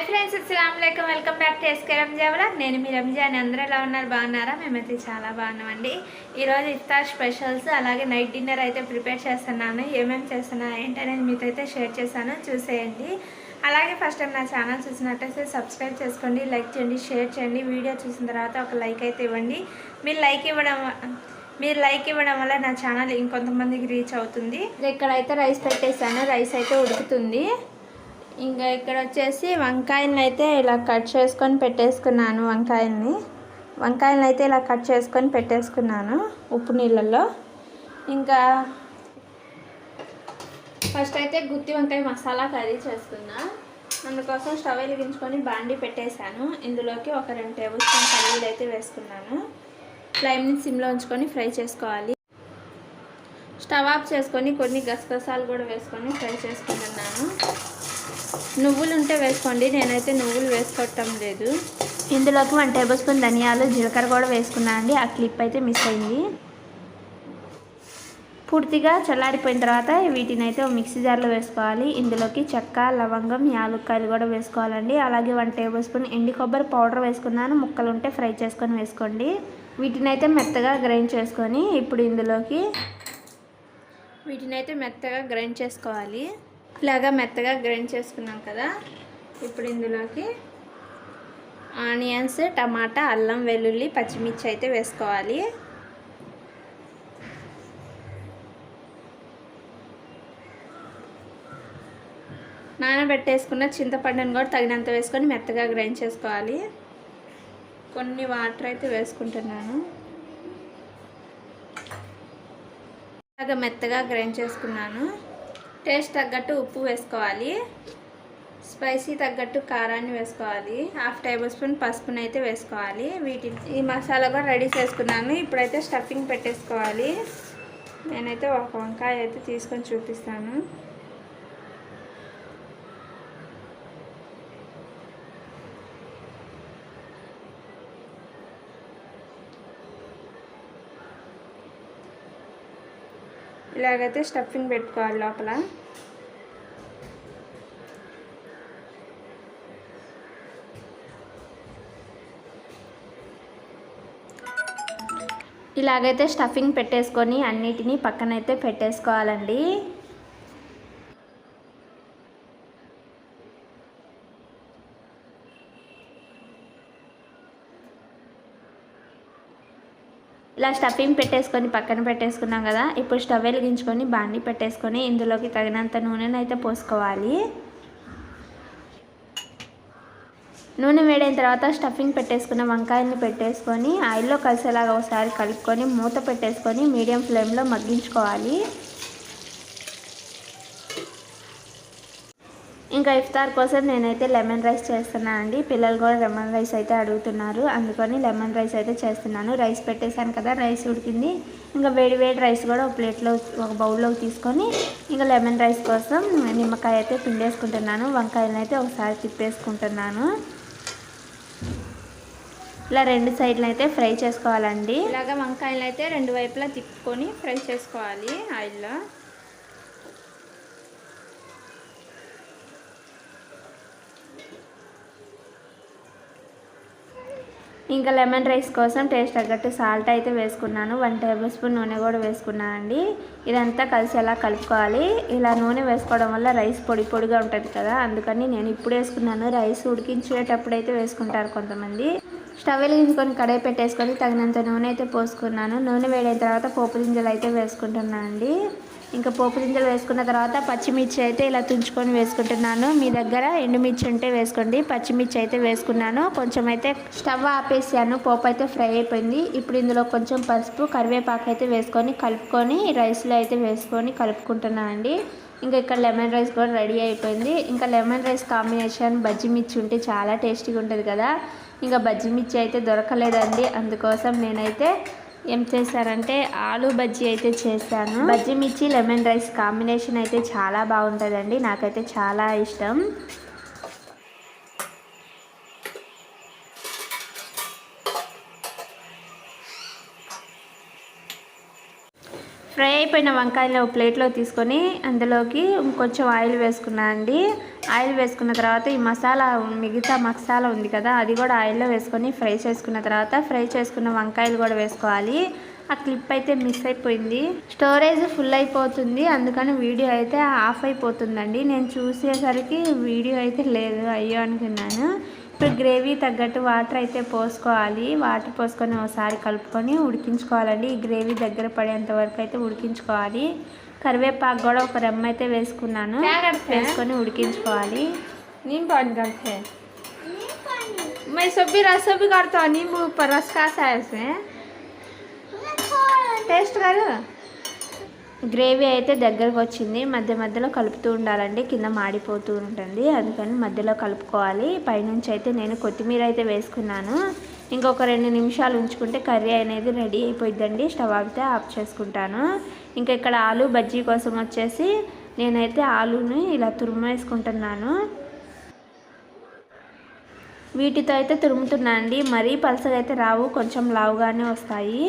Hi friends అస్సలం welcome back to SK రంజావలా నేను మీ రంజాన్ అందరూ ఎలా ఉన్నారు? బాగున్నారా? మేమైతే చాలా బాగున్నామండి. ఈరోజు ఇఫ్తార్ స్పెషల్స్ అలాగే నైట్ డిన్నర్ అయితే ప్రిపేర్ చేస్తున్నాను. ఏమేమి చేస్తున్నా ఏంటనేది మీతో అయితే షేర్ చేశాను. చూసేయండి. అలాగే ఫస్ట్ టైం నా ఛానల్ చూసినట్టయితే సబ్స్క్రైబ్ చేసుకోండి లైక్ చేయండి షేర్ చేయండి. వీడియో చూసిన తర్వాత ఒక లైక్ అయితే ఇవ్వండి. మీరు లైక్ ఇవ్వడం మీరు లైక్ ఇవ్వడం వల్ల నా ఛానల్ ఇంకొంతమందికి రీచ్ అవుతుంది. ఇక్కడైతే రైస్ పెట్టేసాను రైస్ అయితే ఉడుకుతుంది. ఇంకా ఇక్కడ వచ్చేసి వంకాయలను అయితే ఇలా కట్ చేసుకొని పెట్టేసుకున్నాను వంకాయల్ని. వంకాయలను అయితే ఇలా కట్ చేసుకొని పెట్టేసుకున్నాను ఉప్పు నీళ్ళల్లో. ఇంకా ఫస్ట్ అయితే గుత్తి వంకాయ మసాలా కర్రీ చేసుకున్నా. అందుకోసం స్టవ్ వెలిగించుకొని బాండి పెట్టేశాను. ఇందులోకి ఒక రెండు టేబుల్ స్పూన్ పల్లీలు అయితే వేసుకున్నాను. ఫ్లైమ్ని సిమ్లో ఉంచుకొని ఫ్రై చేసుకోవాలి. స్టవ్ ఆఫ్ చేసుకొని కొన్ని గసగసాలు కూడా వేసుకొని ఫ్రై చేసుకుంటున్నాను. నువ్వులు ఉంటే వేసుకోండి. నేనైతే నువ్వులు వేసుకోవటం లేదు. ఇందులోకి వన్ టేబుల్ స్పూన్ ధనియాలు జీలకర్ర కూడా వేసుకున్నాను అండి. ఆ క్లిప్ అయితే మిస్ అయింది. పూర్తిగా చల్లారిపోయిన తర్వాత వీటిని అయితే ఒక మిక్సీ జార్లో వేసుకోవాలి. ఇందులోకి చెక్క లవంగం యాలుక్కాయలు కూడా వేసుకోవాలండి. అలాగే వన్ టేబుల్ స్పూన్ ఎండి కొబ్బరి పౌడర్ వేసుకున్నాను. ముక్కలు ఉంటే ఫ్రై చేసుకొని వేసుకోండి. వీటిని అయితే మెత్తగా గ్రైండ్ చేసుకొని ఇప్పుడు ఇందులోకి వీటిని అయితే మెత్తగా గ్రైండ్ చేసుకోవాలి. ఇలాగా మెత్తగా గ్రైండ్ చేసుకున్నాం కదా. ఇప్పుడు ఇందులోకి ఆనియన్స్ టమాటా అల్లం వెల్లుల్లి పచ్చిమిర్చి అయితే వేసుకోవాలి. నానబెట్టేసుకున్న చింతపండుని కూడా తగినంత వేసుకొని మెత్తగా గ్రైండ్ చేసుకోవాలి. కొన్ని వాటర్ అయితే వేసుకుంటున్నాను. అలాగ మెత్తగా గ్రైండ్ చేసుకున్నాను. టేస్ట్ తగ్గట్టు ఉప్పు వేసుకోవాలి. స్పైసీ తగ్గట్టు కారాన్ని వేసుకోవాలి. హాఫ్ టేబుల్ స్పూన్ పసుపుని అయితే వేసుకోవాలి. వీటి ఈ మసాలా కూడా రెడీ చేసుకున్నాను. ఇప్పుడైతే స్టఫింగ్ పెట్టేసుకోవాలి. నేనైతే ఒక వంకాయ అయితే తీసుకొని చూపిస్తాను. ఇలాగైతే స్టఫింగ్ పెట్టుకోవాలి లోపల. ఇలాగైతే స్టఫింగ్ పెట్టేసుకొని అన్నిటినీ పక్కనైతే పెట్టేసుకోవాలండి. ఇలా స్టఫింగ్ పెట్టేసుకొని పక్కన పెట్టేసుకున్నాం కదా. ఇప్పుడు స్టవ్ వెలిగించుకొని బాండి పెట్టేసుకొని ఇందులోకి తగినంత నూనెను అయితే పోసుకోవాలి. నూనె వేడైన తర్వాత స్టఫింగ్ పెట్టేసుకున్న వంకాయల్ని పెట్టేసుకొని ఆయిల్లో కలిసేలాగా ఒకసారి కలుపుకొని మూత పెట్టేసుకొని మీడియం ఫ్లేమ్లో మగ్గించుకోవాలి. ఇంకా ఇఫ్తార్ కోసం నేనైతే లెమన్ రైస్ చేస్తున్నానండి పిల్లలు కూడా లెమన్ రైస్ అయితే అడుగుతున్నారు. అందుకని లెమన్ రైస్ అయితే చేస్తున్నాను. రైస్ పెట్టేశాను కదా రైస్ ఉడికింది. ఇంకా వేడి వేడి రైస్ కూడా ఒక ప్లేట్లో ఒక బౌల్లోకి తీసుకొని ఇంకా లెమన్ రైస్ కోసం నిమ్మకాయ అయితే పిండేసుకుంటున్నాను. వంకాయలను అయితే ఒకసారి తిప్పేసుకుంటున్నాను. ఇలా రెండు సైడ్లు అయితే ఫ్రై చేసుకోవాలండి. ఇలాగ వంకాయలు అయితే రెండు వైపులా తిప్పుకొని ఫ్రై చేసుకోవాలి ఆయిల్లో. ఇంకా లెమన్ రైస్ కోసం టేస్ట్ తగ్గట్టు సాల్ట్ అయితే వేసుకున్నాను. వన్ టేబుల్ స్పూన్ నూనె కూడా వేసుకున్నానండి. ఇదంతా కలిసి ఎలా కలుపుకోవాలి? ఇలా నూనె వేసుకోవడం వల్ల రైస్ పొడి పొడిగా ఉంటుంది కదా? అందుకని నేను ఇప్పుడు వేసుకున్నాను. రైస్ ఉడికించేటప్పుడు అయితే వేసుకుంటారు కొంతమంది. స్టవ్ వెలిగించుకొని కడాయి పెట్టేసుకొని తగినంత నూనె అయితే పోసుకున్నాను. నూనె వేడైన తర్వాత పోపు గింజలు అయితే వేసుకుంటున్నాను అండి ఇంకా పోపు గింజలు వేసుకున్న తర్వాత పచ్చిమిర్చి అయితే ఇలా తుంచుకొని వేసుకుంటున్నాను. మీ దగ్గర ఎండుమిర్చి ఉంటే వేసుకోండి. పచ్చిమిర్చి అయితే వేసుకున్నాను. కొంచెం అయితే స్టవ్ ఆపేసాను. పోపు అయితే ఫ్రై అయిపోయింది. ఇప్పుడు ఇందులో కొంచెం పసుపు కరివేపాకు అయితే వేసుకొని కలుపుకొని రైస్లో అయితే వేసుకొని కలుపుకుంటున్నాను అండి ఇంకా ఇక్కడ లెమన్ రైస్ కూడా రెడీ అయిపోయింది. ఇంకా లెమన్ రైస్ కాంబినేషన్ బజ్జి మిర్చి ఉంటే చాలా టేస్టీగా ఉంటుంది కదా. ఇంకా బజ్జి మిర్చి అయితే దొరకలేదండి. అందుకోసం నేనైతే ఏం చేశారంటే ఆలు బజ్జీ అయితే చేశాను. బజ్జీ మిర్చి లెమన్ రైస్ కాంబినేషన్ అయితే చాలా బాగుంటుందండి. నాకైతే చాలా ఇష్టం. ఫ్రై అయిపోయిన వంకాయలు ఒక ప్లేట్లో తీసుకొని అందులోకి కొంచెం ఆయిల్ వేసుకున్నాను అండి. ఆయిల్ వేసుకున్న తర్వాత ఈ మసాలా మిగతా మసాలా ఉంది కదా అది కూడా ఆయిల్లో వేసుకొని ఫ్రై చేసుకున్న తర్వాత ఫ్రై చేసుకున్న వంకాయలు కూడా వేసుకోవాలి. ఆ క్లిప్ అయితే మిస్ అయిపోయింది. స్టోరేజ్ ఫుల్ అయిపోతుంది. అందుకని వీడియో అయితే ఆఫ్ అయిపోతుందండి. నేను చూసేసరికి వీడియో అయితే లేదు. అయ్యో అనుకున్నాను. ఇప్పుడు గ్రేవీ తగ్గట్టు వాటర్ అయితే పోసుకోవాలి వాటర్ పోసుకొని ఒకసారి కలుపుకొని ఉడికించుకోవాలండి ఈ గ్రేవీ దగ్గర పడేంత వరకు అయితే ఉడికించుకోవాలి కరివేపాకు కూడా ఒక రెమ్మ అయితే వేసుకున్నాను क्या करते हैं? వేసుకొని ఉడికించుకోవాలి नींबू पानी करते हैं मैं सब भी रस भी करता हूँ नींबू पर रस का सा है इसमें टेस्ट करो గ్రేవీ అయితే దగ్గరకు వచ్చింది. మధ్య మధ్యలో కలుపుతూ ఉండాలండి. కింద మాడిపోతూ ఉంటుంది అందుకని మధ్యలో కలుపుకోవాలి. పైనుంచి అయితే నేను కొత్తిమీర అయితే వేసుకున్నాను. ఇంకొక రెండు నిమిషాలు ఉంచుకుంటే కర్రీ అనేది రెడీ అయిపోయిద్దండి. స్టవ్ ఆగితే ఆఫ్ చేసుకుంటాను. ఇంకా ఇక్కడ ఆలు బజ్జీ కోసం వచ్చేసి నేనైతే ఆలుని ఇలా తురుమేసుకుంటున్నాను వీటితో అయితే తురుముతున్నానండి. మరీ పలసగా అయితే రావు కొంచెం లావుగానే వస్తాయి.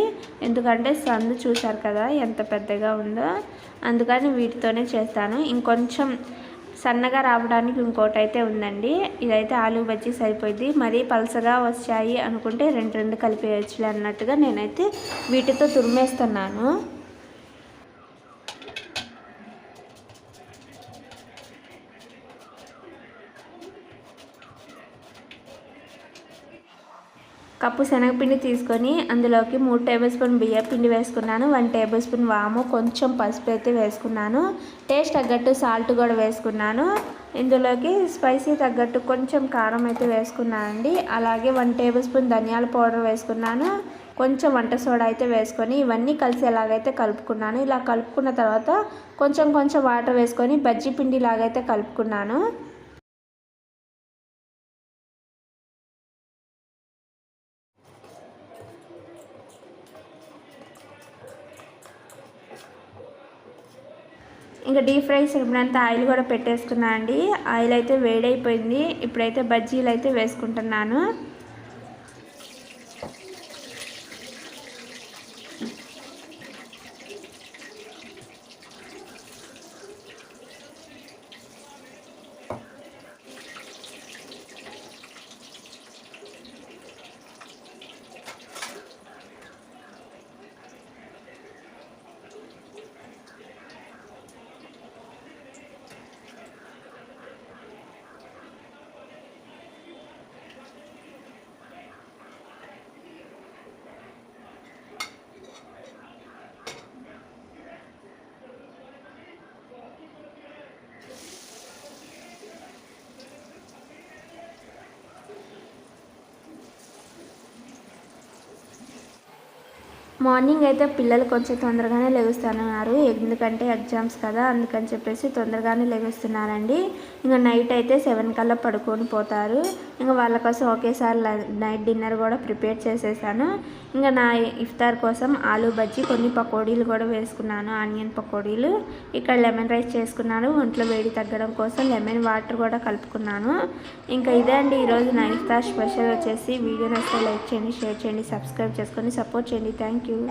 ఎందుకంటే సందు చూశారు కదా ఎంత పెద్దగా ఉందో. అందుకని వీటితోనే చేస్తాను. ఇంకొంచెం సన్నగా రావడానికి ఇంకోటి అయితే ఉందండి. ఇదైతే ఆలు బజ్జీ సరిపోయింది. మరీ పలసగా వచ్చాయి అనుకుంటే రెండు రెండు కలిపేయచ్చులే అన్నట్టుగా నేనైతే వీటితో తురిమేస్తున్నాను. కప్పు శనగపిండి తీసుకొని అందులోకి మూడు టేబుల్ స్పూన్ బియ్య పిండి వేసుకున్నాను. వన్ టేబుల్ స్పూన్ వాము కొంచెం పసుపు అయితే వేసుకున్నాను. టేస్ట్ తగ్గట్టు సాల్ట్ కూడా వేసుకున్నాను. ఇందులోకి స్పైసీ తగ్గట్టు కొంచెం కారం అయితే వేసుకున్నానండి. అలాగే వన్ టేబుల్ స్పూన్ ధనియాల పౌడర్ వేసుకున్నాను. కొంచెం వంట సోడా అయితే వేసుకొని ఇవన్నీ కలిసి ఎలాగైతే కలుపుకున్నాను ఇలా కలుపుకున్న తర్వాత కొంచెం కొంచెం వాటర్ వేసుకొని బజ్జీ పిండి లాగైతే కలుపుకున్నాను. ఇంకా డీప్ ఫ్రై సరిపడినంత ఆయిల్ కూడా పెట్టేసుకున్నా అండి. ఆయిల్ అయితే వేడైపోయింది. ఇప్పుడైతే బజ్జీలు అయితే వేసుకుంటున్నాను. మార్నింగ్ అయితే పిల్లలు కొంచెం తొందరగానే లెగుస్తున్నారు ఎందుకంటే ఎగ్జామ్స్ కదా అందుకని చెప్పేసి తొందరగానే లెగుస్తున్నారండి. ఇంకా నైట్ అయితే సెవెన్ కల్లా పడుకొని పోతారు. ఇంకా వాళ్ళ కోసం ఒకేసారి ల- నైట్ డిన్నర్ కూడా ప్రిపేర్ చేసేసాను. ఇంకా నా ఇఫ్తార్ కోసం ఆలు బజ్జీ కొన్ని పకోడీలు కూడా వేసుకున్నాను. ఆనియన్ పకోడీలు ఇక్కడ లెమన్ రైస్ చేసుకున్నాను. ఒంట్లో వేడి తగ్గడం కోసం లెమన్ వాటర్ కూడా కలుపుకున్నాను. ఇంకా ఇదే అండి ఈరోజు నా ఇఫ్తార్ స్పెషల్ వచ్చేసి. వీడియో నచ్చితే లైక్ చేయండి షేర్ చేయండి సబ్స్క్రైబ్ చేసుకొని సపోర్ట్ చేయండి. Thank you.